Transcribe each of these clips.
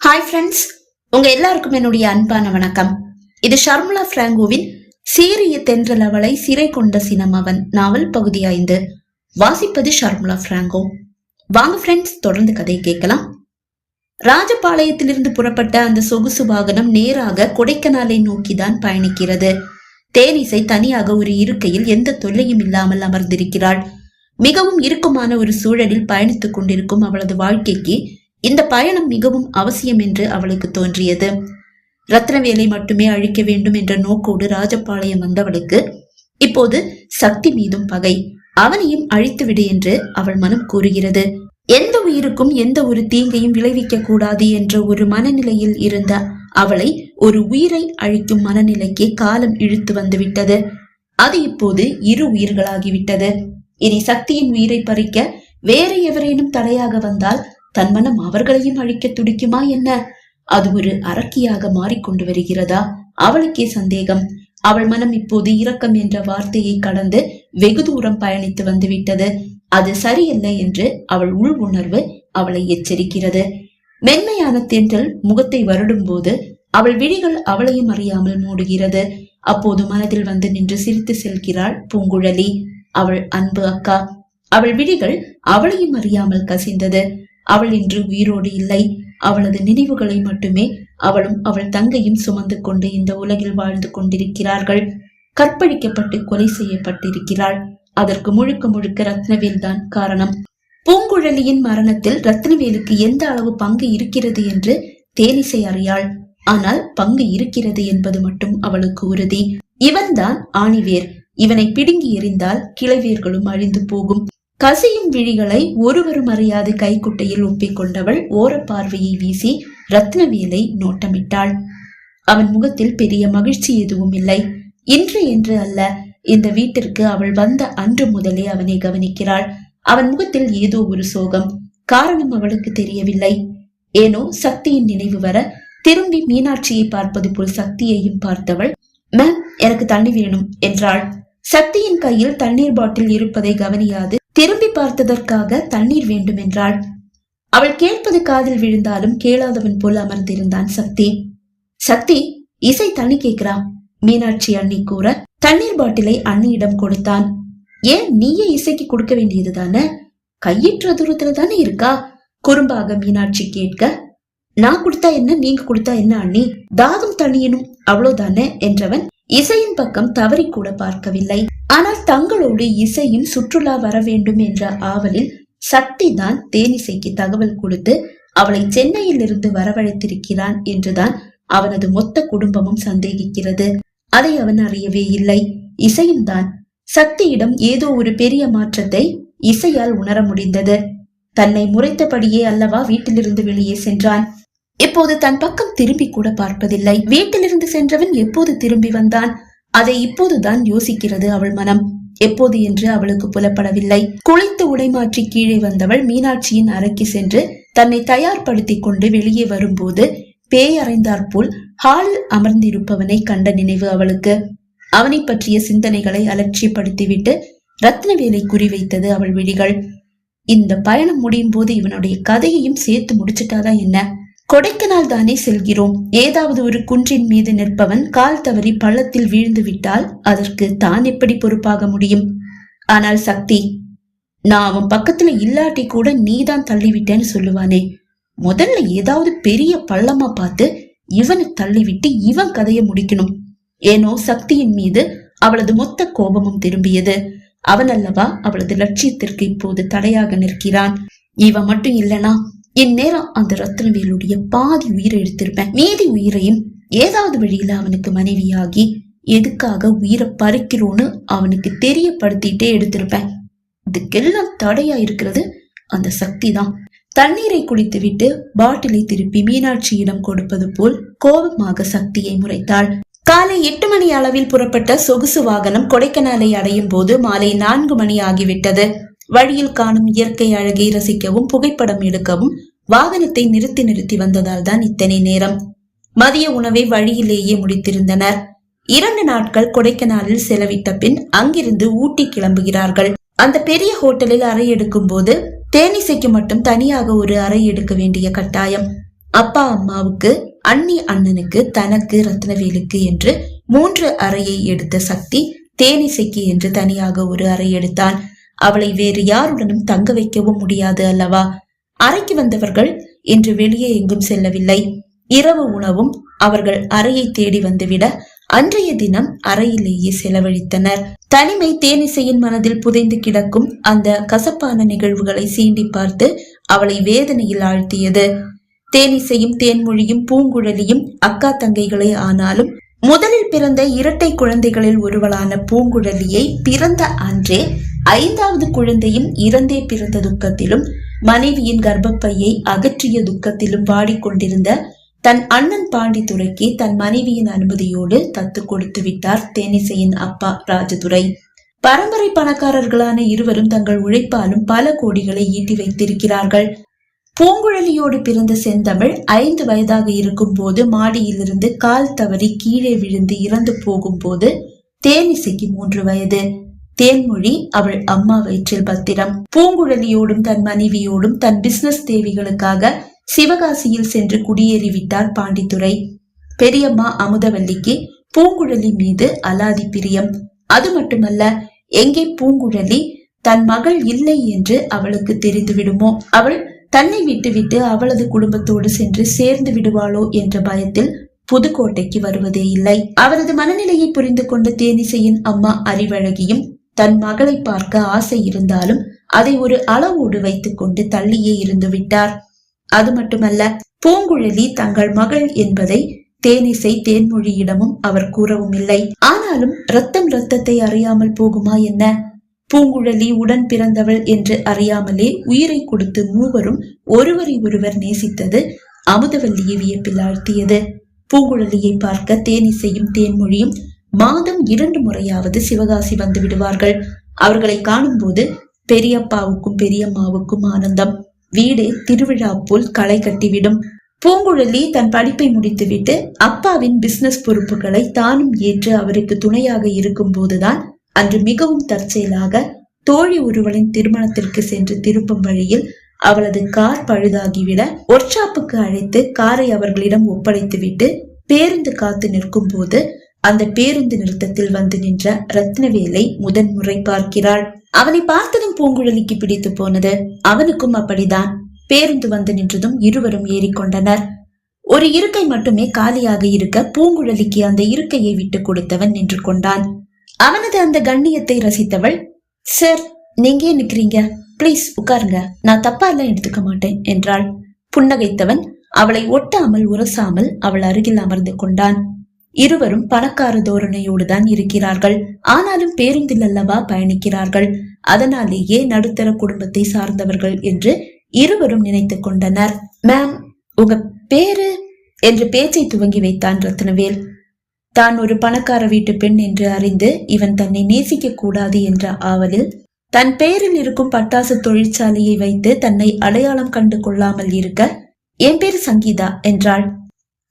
Hi friends உங்க எல்லாருக்கும் என்னுடைய அன்பான வணக்கம். இது ஷர்முலா பிராங்கோவின் சீரிய தென்றல் அவளை சிறை கொண்ட சினமவன் நாவல் பகுதி ஐந்து. வாசிப்பது ஷர்முலா பிராங்கோ. வாங்க ஃப்ரெண்ட்ஸ் தொடர்ந்து கதையை கேட்கலாம். ராஜபாளையத்திலிருந்து புறப்பட்ட அந்த சொகுசு வாகனம் நேராக கொடைக்கானலை நோக்கிதான் பயணிக்கிறது. தேனிசை தனியாக ஒரு இருக்கையில் எந்த தொல்லையும் இல்லாமல் அமர்ந்திருக்கிறாள். மிகவும் இறுக்கமான ஒரு சூழலில் பயணித்துக் கொண்டிருக்கும் அவளது வாழ்க்கைக்கு இந்த பயணம் மிகவும் அவசியம் என்று அவளுக்கு தோன்றியது. ரத்னவேலை மட்டுமே அழிக்க வேண்டும் என்ற நோக்கோடு ராஜபாளையம் வந்தவளுக்கு இப்போது சக்தி மீதும் பகை. அவனையும் அழித்துவிடு என்று அவள் மனம் கூறுகிறது. எந்த உயிருக்கும் எந்த ஒரு தீங்கையும் விளைவிக்க கூடாது என்ற ஒரு மனநிலையில் இருந்த அவளை ஒரு உயிரை அழிக்கும் மனநிலைக்கு காலம் இழுத்து வந்துவிட்டது. அது இப்போது இரு உயிர்களாகிவிட்டது. இனி சக்தியின் உயிரை பறிக்க வேற எவரேனும் தடையாக வந்தால் தன் மனம் அவர்களையும் அழிக்க துடிக்குமா என்ன? அது ஒரு அரக்கியாக மாறிக்கொண்டு வருகிறதா? அவளுக்கே சந்தேகம். அவள் மனம் இப்போது இரக்கம் என்ற வார்த்தையை கடந்து வெகு தூரம் பயணித்து வந்துவிட்டது. அது சரியல்ல என்று அவள் உள் உணர்வு அவளை எச்சரிக்கிறது. மென்மையான தென்றல் முகத்தை வருடும் போது அவள் விழிகள் அவளையும் அறியாமல் மூடுகிறது. அப்போது மனதில் வந்து நின்று சிரித்து செல்கிறாள் பூங்குழலி. அவள் அன்பு அக்கா. அவள் விழிகள் அவளையும் அறியாமல் கசிந்தது. அவள் இன்று உயிரோடு இல்லை. அவளது நினைவுகளை மட்டுமே அவளும் அவள் தங்கையும் சுமந்து கொண்டு இந்த உலகில் வாழ்ந்து கொண்டிருக்கிறார்கள். கற்பழிக்கப்பட்டு கொலை செய்யப்பட்டிருக்கிறாள். அதற்கு முழுக்க முழுக்க ரத்னவேல் தான் காரணம். பூங்குழலியின் மரணத்தில் ரத்னவேலுக்கு எந்த அளவு பங்கு இருக்கிறது என்று தேனிசை அறியாள். ஆனால் பங்கு இருக்கிறது என்பது மட்டும் அவளுக்கு உறுதி. இவன்தான் ஆணிவேர். இவனை பிடுங்கி எறிந்தால் கிளைவேர்களும் அழிந்து போகும். கசியும் விழிகளை ஒருவரும் அறியாது கைக்குட்டையில் ஒப்பிக்கொண்டவள் ஓர பார்வையை வீசி ரத்னவேலை நோட்டமிட்டாள். அவன் முகத்தில் பெரிய மகிழ்ச்சி எதுவும் இல்லை. இன்று என்று அல்ல இந்த வீட்டிற்கு அவள் வந்த அன்று முதலே அவனை கவனிக்கிறாள். அவன் முகத்தில் ஏதோ ஒரு சோகம். காரணம் அவளுக்கு தெரியவில்லை. ஏனோ சக்தியின் நினைவு வர திரும்பி மீனாட்சியை பார்ப்பது போல் சக்தியையும் பார்த்தவள் மேம் எனக்கு தண்ணி வேணும் என்றாள். சக்தியின் கையில் தண்ணீர் பாட்டில் இருப்பதை கவனியாது திரும்பி பார்த்ததற்காக தண்ணீர் வேண்டும் என்றாள் அவள் கேட்பது காதில் விழுந்தாலும் கேளாதவன் போல் அமர்ந்திருந்தான் சக்தி. சக்தி இசை தண்ணி கேட்கிறா மீனாட்சி அண்ணி கூற தண்ணீர் பாட்டிலை அண்ணியிடம் கொடுத்தான். ஏன் நீயே இசைக்கு கொடுக்க வேண்டியது தானே? கையிற்ற தூரத்துல தானே இருக்கா? குறும்பாக மீனாட்சி கேட்க நான் கொடுத்தா என்ன நீங்க கொடுத்தா என்ன அண்ணி? தாதும் தண்ணியனும் அவ்வளவுதானே என்றவன் இசையின் பக்கம் தவறி கூட பார்க்கவில்லை. ஆனால் தங்களோடு இசையும் சுற்றுலா வர வேண்டும் என்ற ஆவலில் சக்தி தான் தேனிசைக்கு தகவல் கொடுத்து அவளை சென்னையில் இருந்து வரவழைத்திருக்கிறான் என்றுதான் அவனது மொத்த குடும்பமும் சந்தேகிக்கிறது. அதை அவன் அறியவே இல்லை. இசையும் தான் சக்தியிடம் ஏதோ ஒரு பெரிய மாற்றத்தை இசையால் உணர முடிந்தது. தன்னை முறைத்தபடியே அல்லவா வீட்டிலிருந்து வெளியே சென்றான். இப்போது தன் பக்கம் திரும்பி கூட பார்ப்பதில்லை. வீட்டிலிருந்து சென்றவன் எப்போது திரும்பி வந்தான்? அதை இப்போதுதான் யோசிக்கிறது அவள் மனம். எப்போது என்று அவளுக்கு புலப்படவில்லை. குளித்து உடைமாற்றி கீழே வந்தவள் மீனாட்சியின் அறைக்கு சென்று தன்னை தயார்படுத்திக் கொண்டு வெளியே வரும்போது பேய் அறைந்தாற்போல் ஹாலில் அமர்ந்திருப்பவனை கண்ட நினைவு அவளுக்கு. அவனை பற்றிய சிந்தனைகளை அலட்சியப்படுத்திவிட்டு ரத்னவேலை குறிவைத்தது அவள் விழிகள். இந்த பயணம் முடியும் போது இவனுடைய கதையையும் சேர்த்து முடிச்சிட்டாதா என்ன? கொடைக்கானல் தானே செல்கிறோம். ஏதாவது ஒரு குன்றின் மீது நிற்பவன் கால் தவறி பள்ளத்தில் வீழ்ந்து விட்டால் அதற்கு தான் எப்படி பொறுப்பாக முடியும்? ஆனால் சக்தி நான் அவன் பக்கத்துல இல்லாட்டி கூட நீதான் தள்ளிவிட்டேன்னு சொல்லுவானே. முதல்ல ஏதாவது பெரிய பள்ளமா பார்த்து இவனை தள்ளிவிட்டு இவன் கதையை முடிக்கணும். ஏனோ சக்தியின் மீது அவளது மொத்த கோபமும் திரும்பியது. அவன் அல்லவா அவளது லட்சியத்திற்கு இப்போது தடையாக நிற்கிறான். இவன் மட்டும் இல்லனா இந்நேரம் அந்த ரத்னவேலுடைய பாதி உயிரை எடுத்திருப்பேன். மீதி உயிரையும் ஏதாவது வழியில அவனுக்கு மனைவியாகி எதுக்காக உயிரை பறிக்கிறோன்னு அவனுக்கு தெரியப்படுத்திட்டே எடுத்திருப்பேன். இதுக்கெல்லாம் தடையா இருக்கிறது அந்த சக்தி தான் தண்ணீரை குடித்துவிட்டு பாட்டிலை திருப்பி மீனாட்சியிடம் கொடுப்பது போல் கோபமாக சக்தியை முறைத்தாள். காலை எட்டு மணி அளவில் புறப்பட்ட சொகுசு வாகனம் கொடைக்கானலை அடையும் போது மாலை நான்கு மணி ஆகிவிட்டது. வழியில் காணும் இயற்கை அழகை ரசிக்கவும் புகைப்படம் எடுக்கவும் வாகனத்தை நிறுத்தி நிறுத்தி வந்ததால் தான் இத்தனை நேரம். மதிய உணவை வழியிலேயே முடித்திருந்தனர். இரண்டு நாட்கள் கொடைக்கானலில் செலவிட்ட பின் அங்கிருந்து ஊட்டி கிளம்புகிறார்கள். அந்த பெரிய ஹோட்டலில் அறை எடுக்கும் போது தேனிசைக்கு மட்டும் தனியாக ஒரு அறை எடுக்க வேண்டிய கட்டாயம். அப்பா அம்மாவுக்கு அண்ணி அண்ணனுக்கு தனக்கு ரத்னவேலுக்கு என்று மூன்று அறையை எடுத்த சக்தி தேனிசைக்கு என்று தனியாக ஒரு அறை எடுத்தான். அவளை வேறு யாருடனும் தங்க வைக்கவும் முடியாது அல்லவா? அறைக்கு வந்தவர்கள் இன்று வெளியே எங்கும் செல்லவில்லை. இரவு உணவும் அவர்கள் அறையை தேடி வந்துவிட அன்றைய தினம் அறையிலேயே செலவழித்தனர். தனிமை தேனிசையின் மனதில் புதைந்து கிடக்கும் அந்த கசப்பான நிகழ்வுகளை சீண்டி பார்த்து அவளை வேதனையில் ஆழ்த்தியது. தேனிசையும் தேன்மொழியும் பூங்குழலியும் அக்கா தங்கைகளே ஆனாலும் முதலில் பிறந்த இரட்டை குழந்தைகளில் ஒருவளான பூங்குழலியை பிறந்த அன்றே ஐந்தாவது குழந்தையும் இறந்தே பிறந்த துக்கத்திலும் மனைவியின் கர்ப்பப்பையை அகற்றிய துக்கத்திலும் வாடிக்கொண்டிருந்த தன் அண்ணன் பாண்டித்துறைக்கு தன் மனைவியின் அனுமதியோடு தத்து கொடுத்து விட்டார் தேனிசையின் அப்பா ராஜதுரை. பரம்பரை பணக்காரர்களான இருவரும் தங்கள் உழைப்பாலும் பல கோடிகளை ஈட்டி வைத்திருக்கிறார்கள். பூங்குழலியோடு பிறந்த செந்தமிழ் ஐந்து வயதாக இருக்கும் போது மாடியிலிருந்து கால் தவறி கீழே விழுந்து இறந்து போகும் போது தேனிசைக்கு மூன்று வயது. தேன்மொழி அவள் அம்மா வயிற்றில் பத்திரம். பூங்குழலியோடும் தன் மனைவியோடும் தன் பிசினஸ் தேவைகளுக்காக சிவகாசியில் சென்று குடியேறிவிட்டார் பாண்டித்துரை. பெரியம்மா அமுதவல்லிக்கு பூங்குழலி மீது அலாதி பிரியம். அது மட்டுமல்ல எங்கே பூங்குழலி தன் மகள் இல்லை என்று அவளுக்கு தெரிந்து விடுமோ அவள் தன்னை விட்டுவிட்டு அவளது குடும்பத்தோடு சென்று சேர்ந்து விடுவாளோ என்ற பயத்தில் புதுக்கோட்டைக்கு வருவதே இல்லை. அவரது மனநிலையை புரிந்து கொண்ட தேனிசையின் அம்மா அறிவழகியும் தன் மகளை பார்க்க ஆசை இருந்தாலும் அதை ஒரு அளவோடு வைத்துக் கொண்டு தள்ளியே இருந்து விட்டார். அது மட்டுமல்ல பூங்குழலி தங்கள் மகள் என்பதை தேனிசை தேன்மொழியிடமும் அவர் கூறவும் இல்லை. ஆனாலும் ரத்தம் ரத்தத்தை அறியாமல் போகுமா என்ன? பூங்குழலி உடன் பிறந்தவள் என்று அறியாமலே உயிரை கொடுத்து மூவரும் ஒருவரை ஒருவர் நேசித்தது அமுதவல்லியை வியப்பில் ஆழ்த்தியது. பூங்குழலியை பார்க்க தேனிசையும் தேன்மொழியும் மாதம் இரண்டு முறையாவது சிவகாசி வந்து விடுவார்கள். அவர்களை காணும் போது பெரியப்பாவுக்கும் பெரியம்மாவுக்கும் ஆனந்தம். வீடே திருவிழா போல் களை கட்டிவிடும். பூங்குழலி தன் படிப்பை முடித்துவிட்டு அப்பாவின் பிசினஸ் பொறுப்புகளை தானும் ஏற்று அவருக்கு துணையாக இருக்கும் போதுதான் அன்று மிகவும் தற்செயலாக தோழி ஒருவளின் திருமணத்திற்கு சென்று திருப்பும் வழியில் அவளது கார் பழுதாகிவிட ஒர்க்ஷாப்புக்கு அழைத்து காரை அவர்களிடம் ஒப்படைத்துவிட்டு பேருந்து காத்து நிற்கும் போது அந்த பேருந்து நிறுத்தத்தில் வந்து நின்ற ரத்னவேலை முதன்முறை பார்க்கிறாள். அவனை பார்த்ததும் பூங்குழலிக்கு பிடித்து போனது. அவனுக்கும் அப்படிதான் பேருந்து வந்து நின்றதும் இருவரும் ஏறிக்கொண்டனர். ஒரு இருக்கை மட்டுமே காலியாக இருக்க பூங்குழலிக்கு அந்த இருக்கையை விட்டு கொடுத்தவன் நின்று கொண்டான். அவனது அந்த கண்ணியத்தை ரசித்தவள் சார் நீங்க ஏன் நிக்கிறீங்க? ப்ளீஸ் உட்காருங்க. நான் தப்பா எல்லாம் எடுத்துக்க மாட்டேன் என்றாள். புன்னகைத்தவன் அவளை ஒட்டாமல் உரசாமல் அவள் அருகில் அமர்ந்து கொண்டான். இருவரும் பணக்கார தோரணையோடு தான் இருக்கிறார்கள். ஆனாலும் பேருந்தில் அல்லவா பயணிக்கிறார்கள். அதனாலேயே நடுத்தர குடும்பத்தை சார்ந்தவர்கள் என்று இருவரும் நினைத்துக் கொண்டனர். மேம் உங்க பேரு? என்று பேச்சை துவங்கி வைத்தான் ரத்னவேல். தான் ஒரு பணக்கார வீட்டு பெண் என்று அறிந்து இவன் தன்னை நேசிக்க கூடாது என்ற ஆவலில் தன் பெயரில் இருக்கும் பட்டாசு தொழிற்சாலையை வைத்து தன்னை அடையாளம் கண்டு கொள்ளாமல் இருக்க என் பேரு சங்கீதா என்றாள்.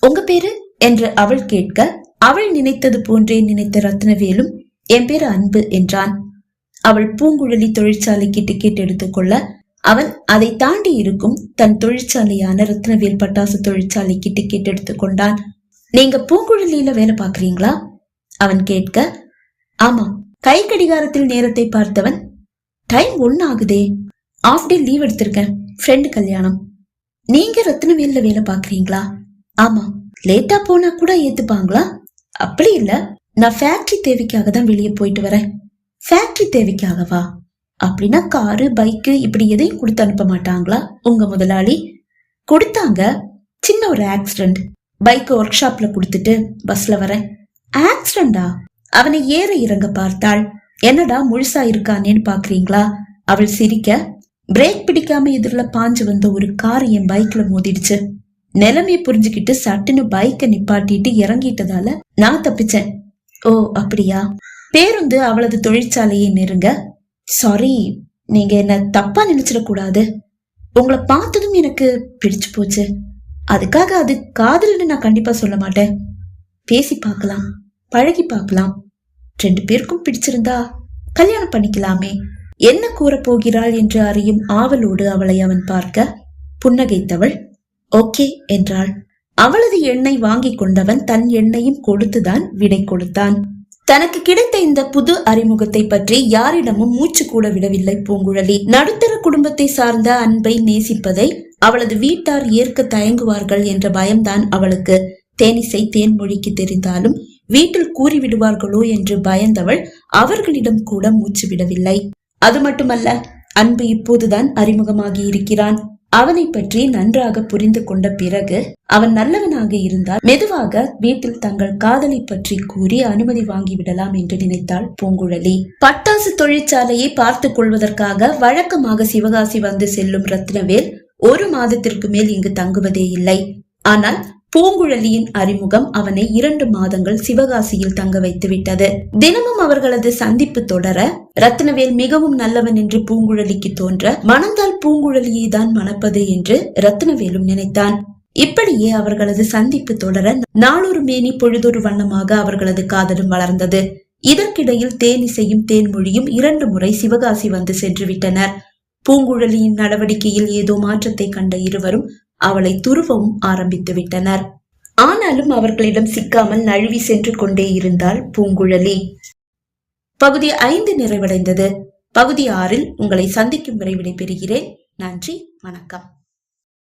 உங்க பேரு? என்று அவள் கேட்க அவள் நினைத்தது போன்றே நினைத்த ரத்னவேலும் என் பேரு அன்பு என்றான். அவள் பூங்குழலி தொழிற்சாலைக்கு டிக்கெட் எடுத்துக்கொள்ள அவன் அதை தாண்டி இருக்கும் தன் தொழிற்சாலையான ரத்னவேல் பட்டாசு தொழிற்சாலைக்கு டிக்கெட் எடுத்துக்கொண்டான் நீங்க பூங்குழலியில வேலை பாக்குறீங்களா அவன் கேட்க ஆமா கை கடிகாரத்தில் நேரத்தை பார்த்தவன். டைம் ஒன்னு ஆகுதே. ஆஃப் டே லீவ் எடுத்திருக்கேன். ஃப்ரெண்டு கல்யாணம். நீங்க ரத்னவேல்ல வேலை பாக்குறீங்களா ஆமா. லேட்டா போனா கூட ஏத்துப்பாங்களா? அப்படி இல்ல. நான் ஃபேக்டரி தேவைக்காக தான் வெளியே போயிட்டு வரேன். ஃபேக்டரி தேவைக்காகவா? அப்படின்னா காரு பைக்கு இப்படி எதையும் கொடுத்து அனுப்ப மாட்டாங்களா? உங்க முதலாளி? கொடுத்தாங்க. சின்ன ஒரு ஆக்சிடென்ட் பைக் ஒர்க் ஷாப்ல கொடுத்துட்டு பஸ்ல வரேன். ஆக்சிடென்டா அவனை ஏற இறங்க பார்த்தாள். என்னடா முழுசா இருக்கானேன்னு பாக்குறீங்களா? அவள் சிரிக்க. பிரேக் பிடிக்காம எதிரில் பாஞ்சு வந்த ஒரு கார் என் பைக்ல மோதிடுச்சு. நிலைமையை புரிஞ்சுக்கிட்டு சட்டுன்னு பைக்கை நிப்பாட்டிட்டு இறங்கிட்டதால நான் தப்பிச்சேன். ஓ அப்படியா? பேருந்து அவளது தொழிற்சாலையை நெருங்க. சாரி நீங்க என்ன தப்பா நினைச்சிடக்கூடாது. உங்களை பார்த்ததும் எனக்கு பிடிச்சு போச்சு. அதுக்காக அது காதல்னு நான் கண்டிப்பா சொல்ல மாட்டேன். பேசி பார்க்கலாம் பழகி பார்க்கலாம். ரெண்டு பேருக்கும் பிடிச்சிருந்தா கல்யாணம் பண்ணிக்கலாமே. என்ன கூறப் போகிறாள் என்று அறியும் ஆவலோடு அவளை அவன் பார்க்க புன்னகைத்தவள் ஓகே என்றாள். அவளது எண்ணை வாங்கிக் கொண்டவன் தன் எண்ணையும் கொடுத்துதான் விடை கொடுத்தான். தனக்கு கிடைத்த இந்த புது அறிமுகத்தை பற்றி யாரிடமும் மூச்சு கூட விடவில்லை பூங்குழலி. நடுத்தர குடும்பத்தை சார்ந்த அன்பை நேசிப்பதை அவளது வீட்டார் ஏற்க தயங்குவார்கள் என்ற பயம்தான் அவளுக்கு. தேனிசை தேன்மொழிக்கு தெரிந்தாலும் வீட்டில் கூறிவிடுவார்களோ என்று பயந்தவள் அவர்களிடம் கூட மூச்சு விடவில்லை. அது மட்டுமல்ல அன்பு இப்போதுதான் அறிமுகமாகி இருக்கிறான் அவனை பற்றி நன்றாக புரிந்து கொண்ட பிறகு அவன் நல்லவனாக இருந்தால் மெதுவாக வீட்டில் தங்கள் காதலை பற்றி கூறி அனுமதி வாங்கிவிடலாம் என்று நினைத்தாள் பூங்குழலி. பட்டாசு தொழிற்சாலையை பார்த்துக் கொள்வதற்காக வழக்கமாக சிவகாசி வந்து செல்லும் ரத்னவேல் ஒரு மாதத்திற்கு மேல் இங்கு தங்குவதே இல்லை. ஆனால் பூங்குழலியின் அறிமுகம் அவனை இரண்டு மாதங்கள் சிவகாசியில் தங்க வைத்து விட்டது தினமும் அவர்களது சந்திப்பு தொடர ரத்னவேல் மிகவும் நல்லவன் என்று பூங்குழலிக்கு தோன்ற மணந்தால் பூங்குழலியை தான் மணப்பது என்று ரத்னவேலும் நினைத்தான். இப்படியே அவர்களது சந்திப்பு தொடர நாளொரு மேனி பொழுதொரு வண்ணமாக அவர்களது காதலும் வளர்ந்தது. இதற்கிடையில் தேனிசையும் தேன்மொழியும் இரண்டு முறை சிவகாசி வந்து சென்று விட்டனர் பூங்குழலியின் நடவடிக்கையில் ஏதோ மாற்றத்தை கண்ட இருவரும் அவளை துருவவும் ஆரம்பித்து விட்டனர். ஆனாலும் அவர்களிடம் சிக்காமல் நழுவி சென்று கொண்டே இருந்தாள் பூங்குழலி. பகுதி ஐந்து நிறைவடைந்தது. பகுதி ஆறில் உங்களை சந்திக்கும் வரை விடைபெறுகிறேன். நன்றி வணக்கம்.